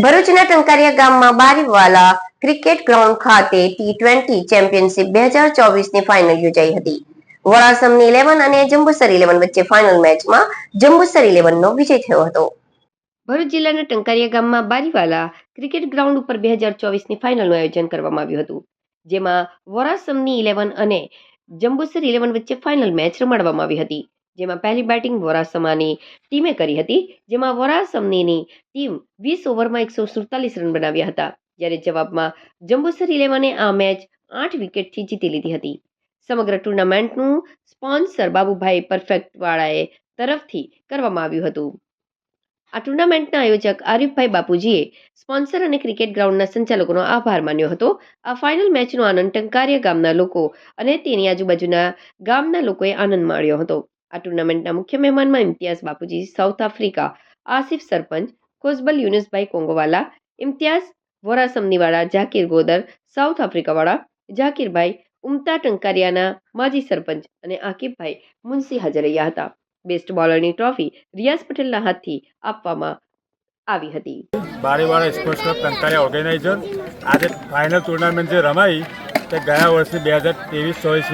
ભરૂચના ટંકારિયા ગામમાં Bariwala cricket ground ખાતે ટી ટ્વેન્ટી ચેમ્પિયનશિપ બે હજાર ચોવીસની ફાઇનલ યોજાઈ હતી. વરાસમની ઇલેવન અને જંબુસર ઇલેવન વચ્ચે ફાઇનલ મેચમાં જંબુસર ઇલેવનનો વિજય થયો હતો. ભરૂચ જિલ્લાના ટંકારિયા ગામમાં બારીવાલા ક્રિકેટ ગ્રાઉન્ડ ઉપર બે હજાર ચોવીસની ફાઇનલનું આયોજન કરવામાં આવ્યું હતું. જેમાં વોરાસમની ઇલેવન અને જંબુસર ઇલેવન વચ્ચે ફાઇનલ મેચ રમાડવામાં આવી હતી. જેમાં પહેલી બેટિંગ વોરાસમાની ટીમે કરી હતી, જેમાં વોરાસમનીની ટીમ વીસ ઓવરમાં એકસો સુડતાલીસ રન બનાવ્યા હતા, જ્યારે જવાબમાં જંબુસર ઇલેવને આ મેચ આઠ વિકેટથી જીતી લીધી હતી. સમગ્ર ટુર્નામેન્ટનું સ્પોન્સર બાબુભાઈ પરફેક્ટવાળાએ તરફથી કરવામાં આવ્યું હતું. આ ટુર્નામેન્ટના આયોજક આરિફભાઈ બાપુજીએ સ્પોન્સર અને ક્રિકેટ ગ્રાઉન્ડના સંચાલકોનો આભાર માન્યો હતો. આ ફાઇનલ મેચનો આનંદ ટંકારિયા ગામના લોકો અને તેની આજુબાજુના ગામના લોકોએ આનંદ માણ્યો હતો. આ ટુર્નામેન્ટના મુખ્ય મહેમાનમાં ઇમ્તિયાઝ બાપુજી, સાઉથ આફ્રિકા, આસિફ સરપંચ, કોઝબલ યુનુસભાઈ કોંગોવાલા, ઇમ્તિયાઝ વોરાસમનીવાળા ઝાકીર ગોદર, સાઉથ આફ્રિકાવાળા ઝાકીરભાઈ ઉમતા ટંકારિયાના માજી સરપંચ અને આકિબભાઈ મુનસી હાજર રહ્યા હતા. બેસ્ટ બોલરની ટ્રોફી રિયાઝ પટેલના હાથથી આપવામાં આવી હતી. બારીવાળા સ્પોર્ટ્સ ક્લબ ટંકારિયા ઓર્ગેનાઇઝર આજે ફાઇનલ ટુર્નામેન્ટ જે રમાઈ તે ગયા વર્ષે બે હજાર ત્રેવીસ ચોવીસ